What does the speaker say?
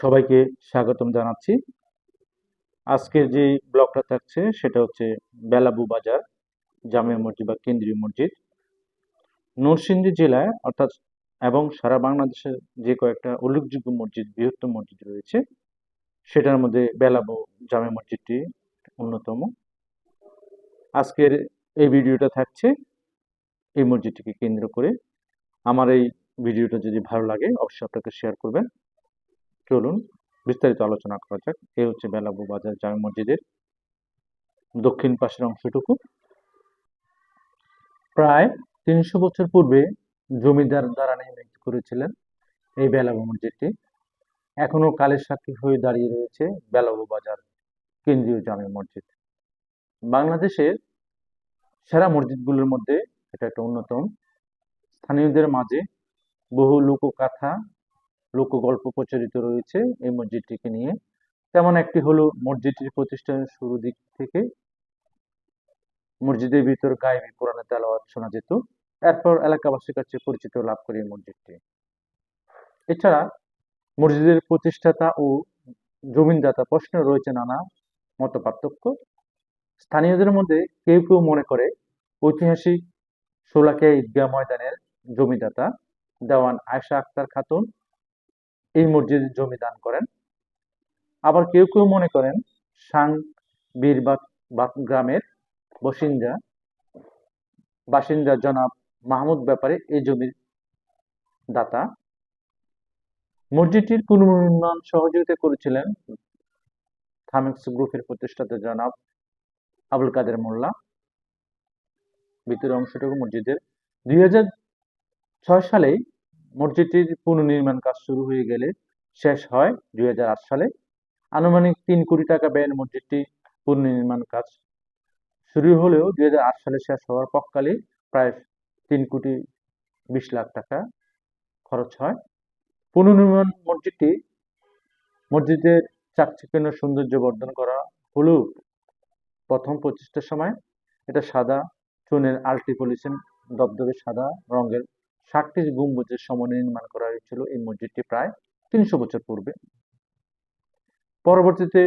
সবাইকে স্বাগতম জানাচ্ছি। আজকের যে ব্লকটা থাকছে, সেটা হচ্ছে বেলাবু বাজার জামিয়া মসজিদ বা কেন্দ্রীয় মসজিদ। নরসিংদী জেলায়, অর্থাৎ এবং সারা বাংলাদেশের যে কয়েকটা উল্লেখযোগ্য মসজিদ, বৃহত্তম মসজিদ রয়েছে, সেটার মধ্যে বেলাবু জামে মসজিদটি অন্যতম। আজকের এই ভিডিওটা থাকছে এই মসজিদটিকে কেন্দ্র করে। আমার এই ভিডিওটা যদি ভালো লাগে, অবশ্যই আপনাকে শেয়ার করবেন। চলুন বিস্তারিত আলোচনা করা যাক। এ হচ্ছে বেলাবু বাজার জামে মসজিদের দক্ষিণ পাশের অংশটুকু। প্রায় তিনশো বছর পূর্বে জমিদার দ্বারা নির্মিত করেছিলেন এই বেলাবু মসজিদটি। এখনও কালের সাক্ষী হয়ে দাঁড়িয়ে রয়েছে বেলাবু বাজার কেন্দ্রীয় জামে মসজিদ। বাংলাদেশের সেরা মসজিদগুলোর মধ্যে এটা একটা অন্যতম। স্থানীয়দের মাঝে বহু লোককাথা লোকগল্প প্রচলিত রয়েছে এই মসজিদটিকে নিয়ে। তেমন একটি হলো মসজিদটির প্রতিষ্ঠানের শুরু দিক থেকে। মসজিদের ভিতর গায়েবী কোরআনে তেলাওয়াত শোনা যেত। এরপর এলাকাবাসীর কাছে পরিচিত লাভ করে এই মসজিদটি। এছাড়া মসজিদের প্রতিষ্ঠাতা ও জমিনদাতা প্রশ্নে রয়েছে নানা মত পার্থক্য স্থানীয়দের মধ্যে কেউ কেউ মনে করে ঐতিহাসিক সোলাকিয়া ঈদগাহ ময়দানের জমিদাতা দেওয়ান আয়সা আক্তার খাতুন এই মসজিদের জমি দান করেন। আবার কেউ কেউ মনে করেন, সাং বীরবাগ গ্রামের বসিন্দা, বাসিন্দা জনাব মাহমুদ ব্যাপারে এই জমির দাতা। মসজিদটির পুনর্নির্মাণ সহযোগিতা করেছিলেন থামেক্স গ্রুপের প্রতিষ্ঠাতা জনাব আবুল কাদের মোল্লা। ভিতরের অংশটুকু মসজিদের। দুই সালেই মসজিদটির পুনর্নির্মাণ কাজ শুরু হয়ে গেলে শেষ হয় দুই হাজার আট সালে। আনুমানিক তিন কোটি টাকা ব্যয়ের মসজিদটি পুনর্নির্মাণ কাজ শুরু হলেও দুই হাজার আট সালে শেষ হওয়ার পক্ষকালে প্রায় তিন কোটি বিশ লাখ টাকা খরচ হয়। পুনর্নির্মাণ মসজিদটি মসজিদের চাকচিক্য সৌন্দর্য বর্ধন করা হলেও প্রথম প্রতিষ্ঠার সময় এটা সাদা চুনের আল্টিপলিশন দবদবে সাদা রঙের ষাটটি গম্বুজের সমন্বয়ে নির্মাণ করা হয়েছিল এই মসজিদটি প্রায় তিনশো বছর পূর্বে। পরবর্তীতে